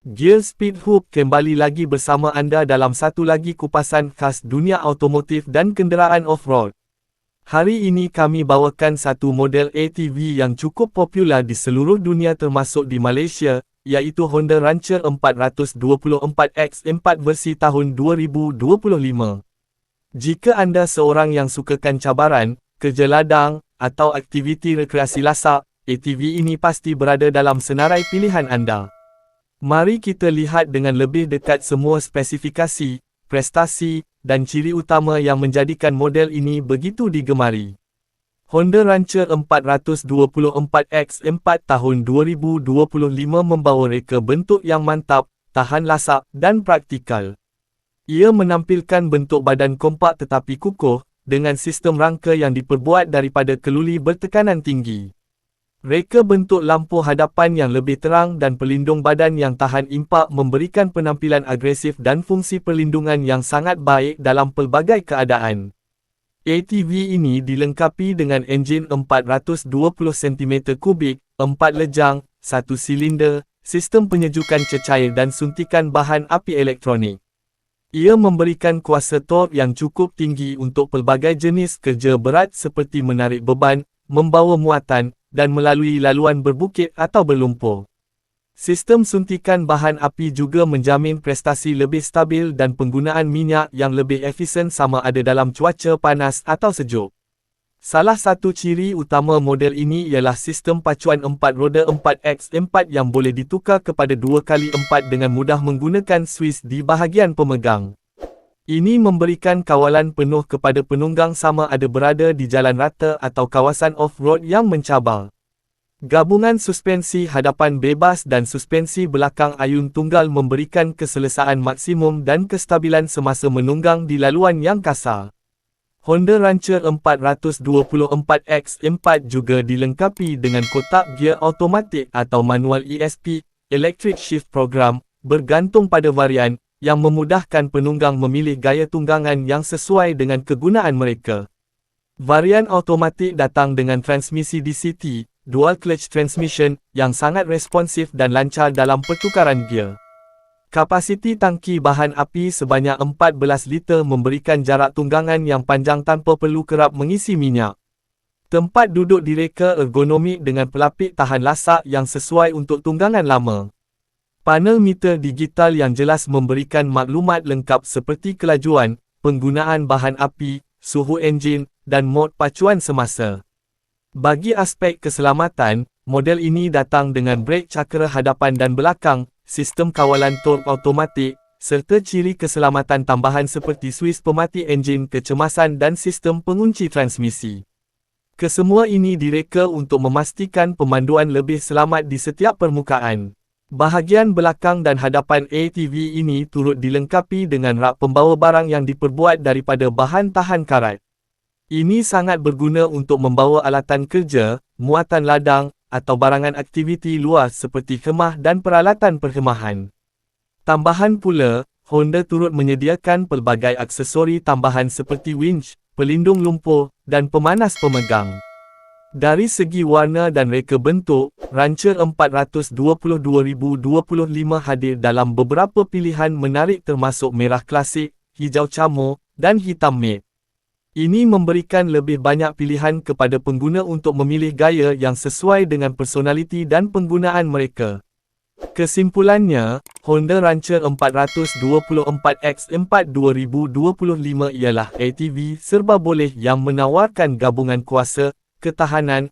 Gear Speed Hoop kembali lagi bersama anda dalam satu lagi kupasan khas dunia automotif dan kenderaan off-road. Hari ini kami bawakan satu model ATV yang cukup popular di seluruh dunia termasuk di Malaysia, iaitu Honda Rancher 424X4 versi tahun 2025. Jika anda seorang yang sukakan cabaran, kerja ladang, atau aktiviti rekreasi lasak, ATV ini pasti berada dalam senarai pilihan anda. Mari kita lihat dengan lebih dekat semua spesifikasi, prestasi, dan ciri utama yang menjadikan model ini begitu digemari. Honda Rancher 424X4 tahun 2025 membawa reka bentuk yang mantap, tahan lasak, dan praktikal. Ia menampilkan bentuk badan kompak tetapi kukuh, dengan sistem rangka yang diperbuat daripada keluli bertekanan tinggi. Reka bentuk lampu hadapan yang lebih terang dan pelindung badan yang tahan impak memberikan penampilan agresif dan fungsi perlindungan yang sangat baik dalam pelbagai keadaan. ATV ini dilengkapi dengan enjin 420 cm3, 4 lejang, 1 silinder, sistem penyejukan cecair dan suntikan bahan api elektronik. Ia memberikan kuasa torque yang cukup tinggi untuk pelbagai jenis kerja berat seperti menarik beban, membawa muatan, dan melalui laluan berbukit atau berlumpur. Sistem suntikan bahan api juga menjamin prestasi lebih stabil dan penggunaan minyak yang lebih efisien sama ada dalam cuaca panas atau sejuk. Salah satu ciri utama model ini ialah sistem pacuan 4 roda 4x4 yang boleh ditukar kepada 2x4 dengan mudah menggunakan Swiss di bahagian pemegang. Ini memberikan kawalan penuh kepada penunggang sama ada berada di jalan rata atau kawasan off-road yang mencabar. Gabungan suspensi hadapan bebas dan suspensi belakang ayun tunggal memberikan keselesaan maksimum dan kestabilan semasa menunggang di laluan yang kasar. Honda Rancher 424X4 juga dilengkapi dengan kotak gear automatik atau manual ESP, Electric Shift Program, bergantung pada varian, yang memudahkan penunggang memilih gaya tunggangan yang sesuai dengan kegunaan mereka. Varian automatik datang dengan transmisi DCT, Dual Clutch Transmission, yang sangat responsif dan lancar dalam pertukaran gear. Kapasiti tangki bahan api sebanyak 14 liter memberikan jarak tunggangan yang panjang tanpa perlu kerap mengisi minyak. Tempat duduk direka ergonomik dengan pelapik tahan lasak yang sesuai untuk tunggangan lama. Panel meter digital yang jelas memberikan maklumat lengkap seperti kelajuan, penggunaan bahan api, suhu enjin, dan mod pacuan semasa. Bagi aspek keselamatan, model ini datang dengan brek cakera hadapan dan belakang, sistem kawalan torque automatik, serta ciri keselamatan tambahan seperti Swiss pemati enjin kecemasan dan sistem pengunci transmisi. Kesemua ini direka untuk memastikan pemanduan lebih selamat di setiap permukaan. Bahagian belakang dan hadapan ATV ini turut dilengkapi dengan rak pembawa barang yang diperbuat daripada bahan tahan karat. Ini sangat berguna untuk membawa alatan kerja, muatan ladang, atau barangan aktiviti luas seperti kemah dan peralatan perkhemahan. Tambahan pula, Honda turut menyediakan pelbagai aksesori tambahan seperti winch, pelindung lumpur, dan pemanas pemegang. Dari segi warna dan reka bentuk, Rancher 422-2025 hadir dalam beberapa pilihan menarik termasuk merah klasik, hijau camo, dan hitam matte. Ini memberikan lebih banyak pilihan kepada pengguna untuk memilih gaya yang sesuai dengan personaliti dan penggunaan mereka. Kesimpulannya, Honda Rancher 424X4 2025 ialah ATV serba boleh yang menawarkan gabungan kuasa, ketahanan,